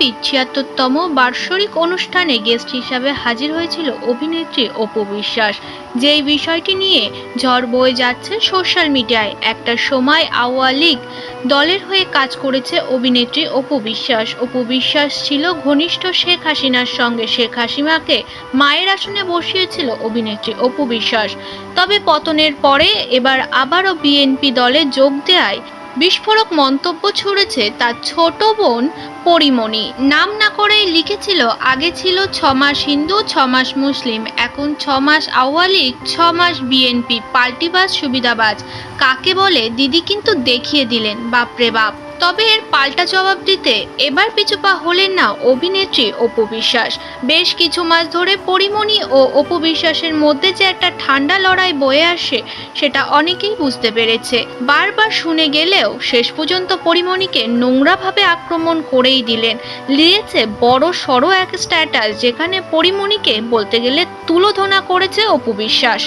বিএনপির ছিয়াত্তরতম বার্ষিক অনুষ্ঠানে গেস্ট হিসাবে হাজির হয়েছিল অভিনেত্রী অপু বিশ্বাস যেই বিষয়টি নিয়ে ঝড় বয়ে যাচ্ছে সোশ্যাল মিডিয়ায় একটা সময় আওয়ামী লীগ দলের হয়ে কাজ করেছে অভিনেত্রী অপু বিশ্বাস অপু বিশ্বাস ছিল ঘনিষ্ঠ শেখ হাসিনার সঙ্গে শেখ হাসিনাকে মায়ের আসনে বসিয়েছিল অভিনেত্রী অপু বিশ্বাস তবে পতনের পরে এবার আবারও বিএনপি দলে যোগ দেয় বিস্ফোরক মন্তব্য ছুড়েছে তার ছোট বোন পরিমণি। নাম না করেই লিখেছিল, আগে ছিল ছ মাস হিন্দু ছ মাস মুসলিম, এখন ছ মাস লীগ ছ মাস বিএনপি পাল্টিবাজ সুবিধাবাজ কাকে বলে? দিদি কিন্তু দেখিয়ে দিলেন, বাপরে বাপ। তবে এর পাল্টা জবাব দিতে এবার পিছুপা হলেন না অভিনেত্রী অপু বিশ্বাস। বেশ কিছু মাস ধরে পরিমণি ও অপু বিশ্বাসের মধ্যে যে একটা ঠান্ডা লড়াই বয়ে আসে, সেটা অনেকেই বুঝতে পেরেছে। বারবার শুনে গেলেও শেষ পর্যন্ত পরিমণিকে নোংরাভাবে আক্রমণ করেই দিলেন। দিয়েছে বড় সড়ো এক স্ট্যাটাস, যেখানে পরিমণিকে বলতে গেলে তুলোধনা করেছে অপু বিশ্বাস।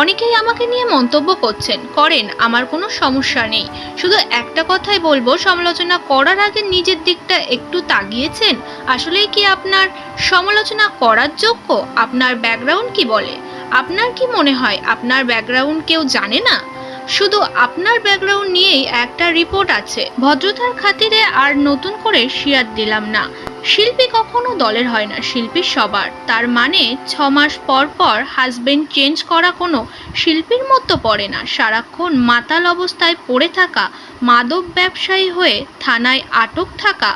অনেকেই আমাকে নিয়ে মন্তব্য করছেন, করেন, আমার কোনো সমস্যা নেই। শুধু একটা কথাই বলব, সমালোচনা করার আগে নিজের দিকটা একটু তাগিয়েছেন আসলেই কি আপনার সমালোচনা করার যোগ্য? আপনার ব্যাকগ্রাউন্ড কি বলে? আপনার কি মনে হয়, আপনার ব্যাকগ্রাউন্ড কেউ জানে না? শুধু আপনার ব্যাকগ্রাউন্ড নিয়েই একটা রিপোর্ট আছে। ভদ্রতার খাতিরে আর নতুন করে শেয়ার দিলাম না। শিল্পী কখনো দলের হয় না, শিল্পী সবার। তার মানে ছ মাস পর পর হাজবেন্ড চেঞ্জ করা কোনো শিল্পীর মতো পড়ে না। সারাক্ষণ মাতাল অবস্থায় পড়ে থাকা, মাদক ব্যবসায়ী হয়ে থানায় আটক থাকা,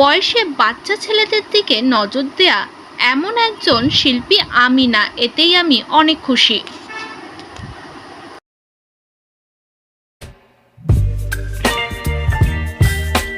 বয়সে বাচ্চা ছেলেদের দিকে নজর দেয়া, এমন একজন শিল্পী আমি না, এতেই আমি অনেক খুশি।